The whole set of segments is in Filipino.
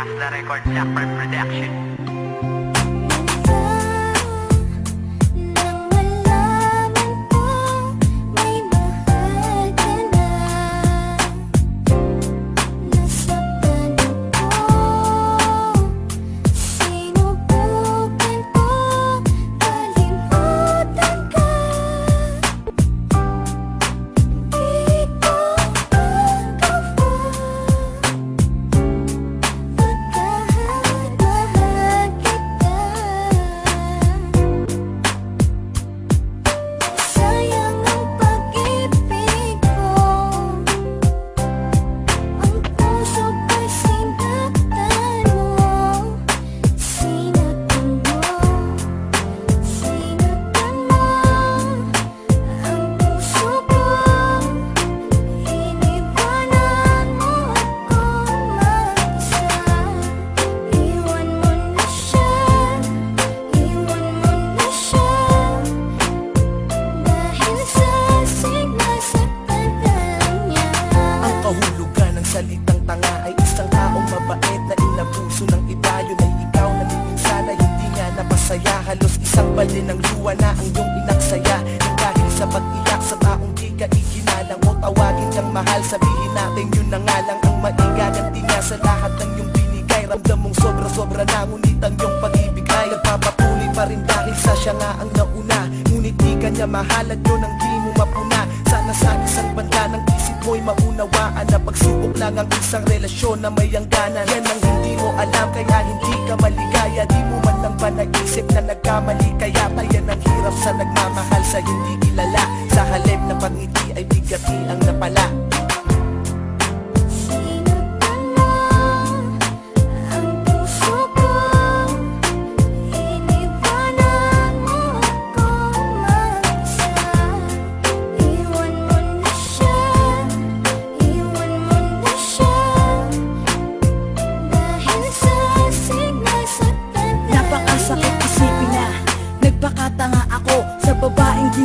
Cast the Record Jackpot Production. Salitang tanga ay isang taong mabait na inabuso ng iba. Yun ay ikaw na minsan ay hindi nga napasaya. Halos isang balde ng luwa na ang iyong inaksaya. Nang dahil sa pag-iyak sa taong di ka iginalang o tawagin kang mahal. Sabihin natin yun na nga lang ang maigaganti nga sa lahat ng iyong binigay Ramdam mong sobra-sobra na ngunit ang iyong pag-ibig ay Nagpapatuloy pa rin dahil sa siya nga ang nauna. Ngunit di ka niya mahal at yun ang ang isang relasyon na may hangganan. Yan ang hindi mo alam kaya hindi ka maligaya. Di mo man lang ba naisip na nagkamali Kaya tayan ang hirap sa nagmamahal. Sa hindi kilala Sa halip na pangiti ay bigati ang napala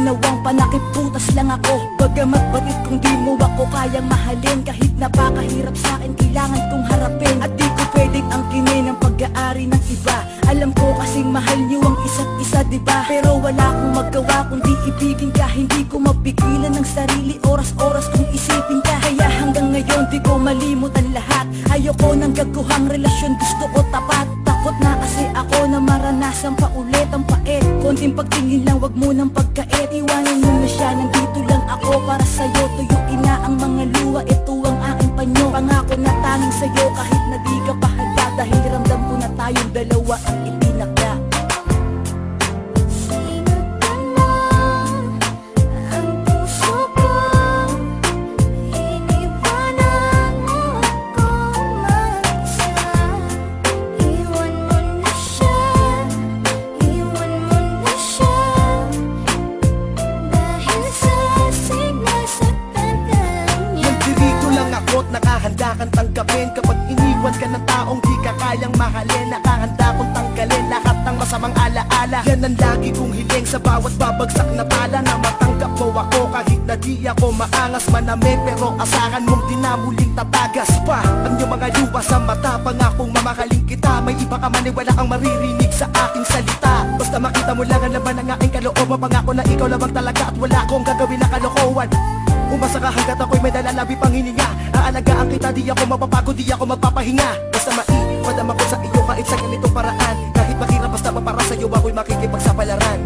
ginawang panakiputas lang ako. Bagamat batit kung di mo ako kayang mahalin. Kahit napakahirap sa akin kailangan kong harapin. At di ko pwedeng angkinin ang pag-aari ng iba. Alam ko kasing mahal niyo ang isa't isa diba Pero wala akong magawa kundi ibigin ka. Hindi ko mapigilan ng sarili. Oras-oras kung isipin ka. Kaya hanggang ngayon di ko malimutan lahat. Ayoko ng gaguhang relasyon. Gusto ko tapat. Takot na kasi ako na maranasan pa ulit ang Konting pagtingin lang wag mo ng pagkait. Iwanan mo na siya nandito lang ako para sa'yo. Tuyuin na ang mga luha ito ang aking panyo. Pangako na tanging sa'yo kahit na di ka pahala Dahil ramdam ko na tayong dalawa ang itinakda nakahanda kang tanggapin Kapag iniwan ka ng taong di ka kayang mahalin. Nakahanda kong tanggalin lahat ng masamang alaala. Yan ang lagi kong hiling sa bawat babagsak na pala Na matanggap mo ako. Kahit na di ako maangas manami Pero asahan mong di na muling tatagas pa Ang iyong mga luwa sa mata Pangakong mamahalin kita May iba ka man wala kang maririnig sa aking salita. Basta makita mo lang ang laman ng aking kalooban. Pangako na ikaw lamang talaga at wala akong gagawin na kalokohan Umasa ka hanggat ako'y may dalalabi pang hininga. Aalagaan kita, di ako mapapagod, di ako magpapahinga. Basta maipadama ko sa iyo kahit sa ganitong paraan. Kahit mahirap basta para sa'yo ako'y makikipagsapalaran